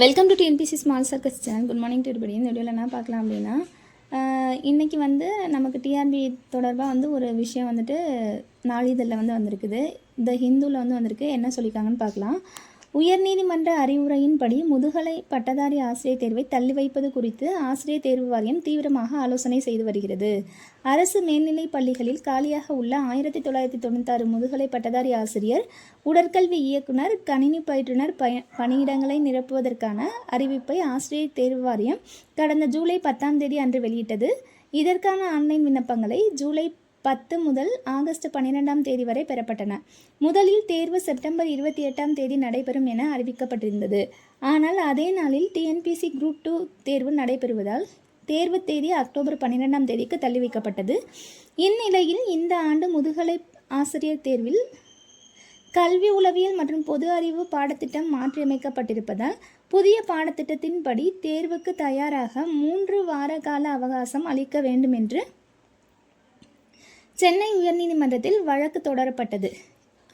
Welcome to TNPC small circus channel good morning to இருபடி இந்த வீடியோவில் என்ன பார்க்கலாம் அப்படின்னா இன்றைக்கி வந்து நமக்கு டிஆர்பி தொடர்பாக வந்து ஒரு விஷயம் வந்துட்டு நாளிதழில் வந்து வந்திருக்குது. இந்த ஹிந்துவில் வந்து வந்திருக்கு. என்ன சொல்லியிருக்காங்கன்னு பார்க்கலாம். உயர்நீதிமன்ற அறிவுரையின்படி முதுகலை பட்டதாரி ஆசிரியர் தேர்வை தள்ளி வைப்பது குறித்து ஆசிரியர் தேர்வு வாரியம் தீவிரமாக ஆலோசனை செய்து வருகிறது. அரசு மேல்நிலைப் பள்ளிகளில் காலியாக உள்ள ஆயிரத்தி தொள்ளாயிரத்தி தொண்ணூத்தாறு முதுகலை பட்டதாரி ஆசிரியர் உடற்கல்வி இயக்குனர் கணினி பயிற்றுனர் பய பணியிடங்களை நிரப்புவதற்கான அறிவிப்பை ஆசிரியர் தேர்வு வாரியம் கடந்த ஜூலை பத்தாம் தேதி அன்று வெளியிட்டது. இதற்கான ஆன்லைன் விண்ணப்பங்களை ஜூலை பத்து முதல் ஆகஸ்ட் பன்னிரெண்டாம் தேதி வரை பெறப்பட்டன. முதலில் தேர்வு செப்டம்பர் இருபத்தி எட்டாம் தேதி நடைபெறும் என அறிவிக்கப்பட்டிருந்தது. ஆனால் அதே நாளில் டிஎன்பிசி குரூப் டூ தேர்வு நடைபெறுவதால் தேர்வு தேதி அக்டோபர் பன்னிரெண்டாம் தேதிக்கு தள்ளி வைக்கப்பட்டது இந்நிலையில் இந்த ஆண்டு முதுகலை ஆசிரியர் தேர்வில் கல்வி உளவியல் மற்றும் பொது அறிவு பாடத்திட்டம் மாற்றியமைக்கப்பட்டிருப்பதால் புதிய பாடத்திட்டத்தின்படி தேர்வுக்கு தயாராக மூன்று வார கால அவகாசம் அளிக்க வேண்டும் என்று சென்னை உயர்நீதிமன்றத்தில் வழக்கு தொடரப்பட்டது.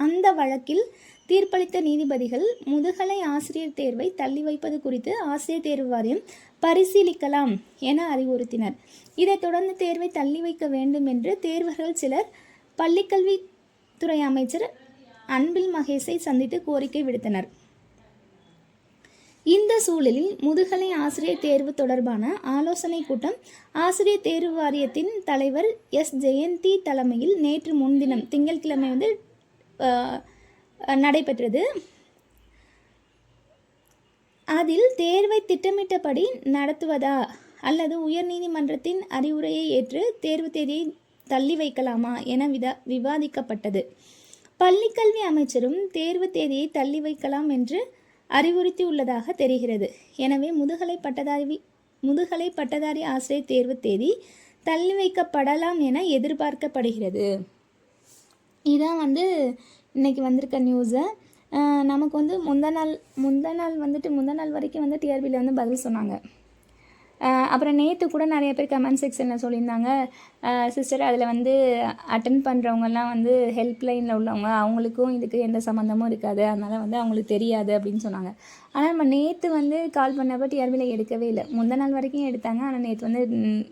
அந்த வழக்கில் தீர்ப்பளித்த நீதிபதிகள் முதுகலை ஆசிரியர் தேர்வை தள்ளி வைப்பது குறித்து ஆசிரியர் தேர்வு வாரியம் பரிசீலிக்கலாம் என அறிவுறுத்தினர். இதைத் தொடர்ந்து தேர்வை தள்ளி வைக்க வேண்டும் என்று தேர்வர்கள் சிலர் பள்ளிக்கல்வித்துறை அமைச்சர் அன்பில் மகேஷை சந்தித்து கோரிக்கை விடுத்தனர். இந்த சூழலில் முதுகலை ஆசிரியர் தேர்வு தொடர்பான ஆலோசனை கூட்டம் ஆசிரியர் தேர்வு வாரியத்தின் தலைவர் எஸ். ஜெயந்தி தலைமையில் நேற்று முன்தினம் திங்கட்கிழமை வந்து நடைபெற்றது. அதில் தேர்வை திட்டமிட்டபடி நடத்துவதா அல்லது உயர்நீதிமன்றத்தின் அறிவுரையை ஏற்று தேர்வு தேதியை தள்ளி வைக்கலாமா என விதா விவாதிக்கப்பட்டது. பள்ளிக்கல்வி அமைச்சரும் தேர்வு தேதியை தள்ளி வைக்கலாம் என்று அறிவுறுத்தியுள்ளதாக தெரிகிறது. எனவே முதுகலை பட்டதாரி முதுகலை பட்டதாரி ஆசிரியர் தேர்வு தேதி தள்ளி வைக்கப்படலாம் என எதிர்பார்க்கப்படுகிறது. இதான் வந்து இன்னைக்கு வந்திருக்க நியூஸு நமக்கு வந்து முந்த நாள் முந்த நாள் வந்துட்டு முந்த நாள் வரைக்கும் வந்து டிஆர்பியில் வந்து பதில் சொன்னாங்க. அப்புறம் நேற்று கூட நிறைய பேர் கமெண்ட் செக்ஷனில் சொல்லியிருந்தாங்க. சிஸ்டர் அதில் வந்து அட்டன் பண்ணுறவங்கெல்லாம் வந்து ஹெல்ப்லைனில் உள்ளவங்க அவங்களுக்கும் இதுக்கு எந்த சம்மந்தமும் இருக்காது. அதனால் வந்து அவங்களுக்கு தெரியாது அப்படின்னு சொன்னாங்க. ஆனால் நம்ம நேற்று வந்து கால் பண்ணப்போ டிஆர்பியில் எடுக்கவே இல்லை. முந்த நாள் வரைக்கும் எடுத்தாங்க. ஆனால் நேற்று வந்து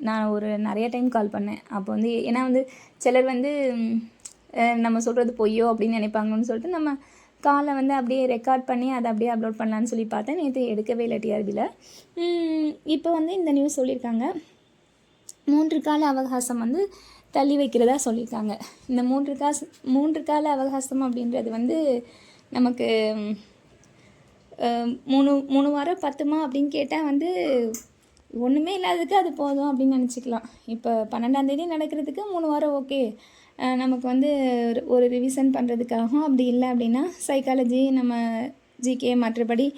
நான் ஒரு நிறைய டைம் கால் பண்ணேன். அப்போ வந்து ஏன்னா வந்து சிலர் வந்து நம்ம சொல்கிறது பொய்யோ அப்படின்னு நினைப்பாங்கன்னு சொல்லிட்டு நம்ம காலை வந்து அப்படியே ரெக்கார்ட் பண்ணி அதை அப்படியே அப்லோட் பண்ணலான்னு சொல்லி பார்த்தேன். நேற்று எடுக்கவே இல்லை டிஆர்பியில் இப்போ வந்து இந்த நியூஸ் சொல்லியிருக்காங்க. மூன்று கால அவகாசம் வந்து தள்ளி வைக்கிறதா சொல்லியிருக்காங்க. இந்த மூன்று காசு மூன்று கால அவகாசம் அப்படின்றது வந்து நமக்கு மூணு மூணு வாரம் பத்துமா அப்படின்னு கேட்டால் வந்து ஒன்றுமே இல்லாததுக்கு அது போதும் அப்படின்னு நினச்சிக்கலாம். இப்போ பன்னெண்டாம் தேதி நடக்கிறதுக்கு மூணு வாரம் ஓகே நமக்கு வந்து ஒரு- ஒரு ரிவிஷன் பண்ணுறதுக்காகவும் அப்படி இல்லை அப்படின்னா சைக்காலஜி நம்ம ஜிகே மற்றபடி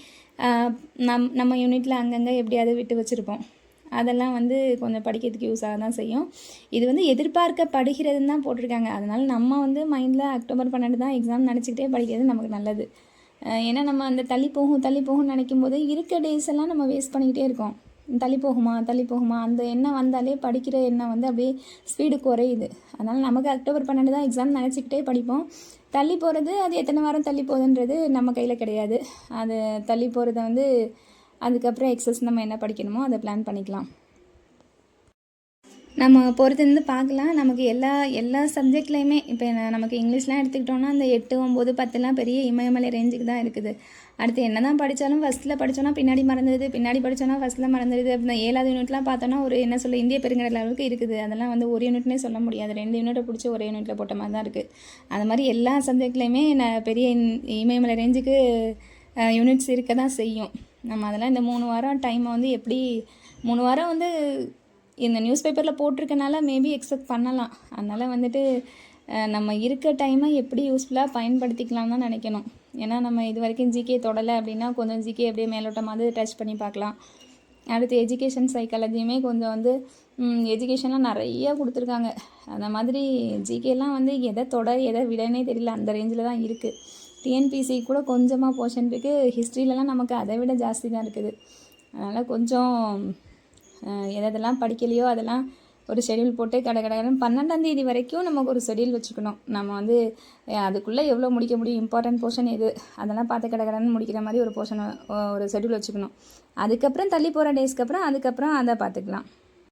நம் நம்ம யூனிட்டில் அங்கங்கே எப்படியாவது விட்டு வச்சுருப்போம். அதெல்லாம் வந்து கொஞ்சம் படிக்கிறதுக்கு யூஸ் ஆக தான் செய்யும். இது வந்து எதிர்பார்க்கப்படுகிறதுன்னு தான் போட்டிருக்காங்க. அதனால் நம்ம வந்து மைண்டில் அக்டோபர் பன்னெண்டு தான் எக்ஸாம் நினச்சிக்கிட்டே படிக்கிறது நமக்கு நல்லது. ஏன்னா நம்ம அந்த தள்ளி போகும் தள்ளி போகும்னு நினைக்கும் போது இருக்க டேஸ் எல்லாம் நம்ம வேஸ்ட் பண்ணிக்கிட்டே இருக்கோம். தள்ளி போகுமா தள்ளி போகுமா அந்த எண்ணம் வந்தாலே படிக்கிற எண்ணம் வந்து அப்படியே ஸ்பீடு குறையுது. அதனால் நமக்கு அக்டோபர் பன்னெண்டு தான் எக்ஸாம் நினச்சிக்கிட்டே படிப்போம். தள்ளி போகிறது அது எத்தனை வாரம் தள்ளி போகுதுன்றது நம்ம கையில் கிடையாது. அது தள்ளி போகிறத வந்து அதுக்கப்புறம் எக்ஸஸ் நம்ம என்ன படிக்கணுமோ அதை பிளான் பண்ணிக்கலாம். நம்ம பொறுத்திருந்து பார்க்கலாம். நமக்கு எல்லா எல்லா சப்ஜெக்ட்லேயுமே இப்போ நமக்கு இங்கிலீஷ்லாம் எடுத்துக்கிட்டோம்னா அந்த எட்டு ஒம்பது பத்துலாம் பெரிய இமயமலை ரேஞ்சுக்கு தான் இருக்குது. அடுத்து என்ன தான் படித்தாலும் ஃபஸ்ட்டில் படித்தோன்னா பின்னாடி மறந்துடுது பின்னாடி படித்தோன்னா ஃபஸ்ட்டில் மறந்துடுது அப்படின்னா ஏழாவது யூனிட்லாம் பார்த்தோன்னா ஒரு என்ன சொல்ல இந்திய பெருங்கடல் அளவுக்கு இருக்குது. அதெல்லாம் வந்து ஒரு யூனிட்னே சொல்ல முடியாது. ரெண்டு யூனிட்டை பிடிச்சி ஒரே யூனிட்டில் போட்ட மாதிரி தான் இருக்குது அது மாதிரி எல்லா சப்ஜெக்ட்லேயுமே நான் பெரிய இன்- இமயமலை ரேஞ்சுக்கு யூனிட்ஸ் இருக்க தான் செய்யும். நம்ம அதெல்லாம் இந்த மூணு வாரம் டைமை வந்து எப்படி மூணு வாரம் வந்து இந்த நியூஸ் பேப்பரில் போட்டிருக்கனால மேபி எக்ஸெப்ட் பண்ணலாம். அதனால் வந்துட்டு நம்ம இருக்க டைமை எப்படி யூஸ்ஃபுல்லாக பயன்படுத்திக்கலாம் தான் நினைக்கணும். ஏன்னா நம்ம இது வரைக்கும் ஜிகே தொடலை அப்படின்னா கொஞ்சம் ஜிகே அப்படியே மேலோட்டமாவது டச் பண்ணி பார்க்கலாம். அடுத்து எஜுகேஷன் சைக்காலஜியுமே கொஞ்சம் வந்து எஜுகேஷன்லாம் நிறைய கொடுத்துருக்காங்க. அந்த மாதிரி ஜிகேலாம் வந்து எதை தொட எதை விடனே தெரியல. அந்த ரேஞ்சில் தான் இருக்குது டிஎன்பிசி கூட கொஞ்சமாக போர்ஷன் இருக்குது ஹிஸ்ட்ரியிலலாம் நமக்கு அதை விட ஜாஸ்தி தான் இருக்குது. அதனால் கொஞ்சம் எதெல்லாம் படிக்கலையோ அதெல்லாம் ஒரு ஷெடியூல் போட்டு கடை கடகடன்னு பன்னெண்டாம் தேதி வரைக்கும் நமக்கு ஒரு ஷெடியூல் வச்சுக்கணும். நம்ம வந்து அதுக்குள்ளே எவ்வளோ முடிக்க முடியும்? இம்பார்ட்டன்ட் போர்ஷன் எது? அதெல்லாம் பார்த்து கடை கடன்னு முடிக்கிற மாதிரி ஒரு போர்ஷனை ஒரு ஷெடியூல் வச்சுக்கணும். அதுக்கப்புறம் தள்ளி போகிற டேஸ்க்கு அப்புறம் அதுக்கப்புறம் அதை பார்த்துக்கலாம்.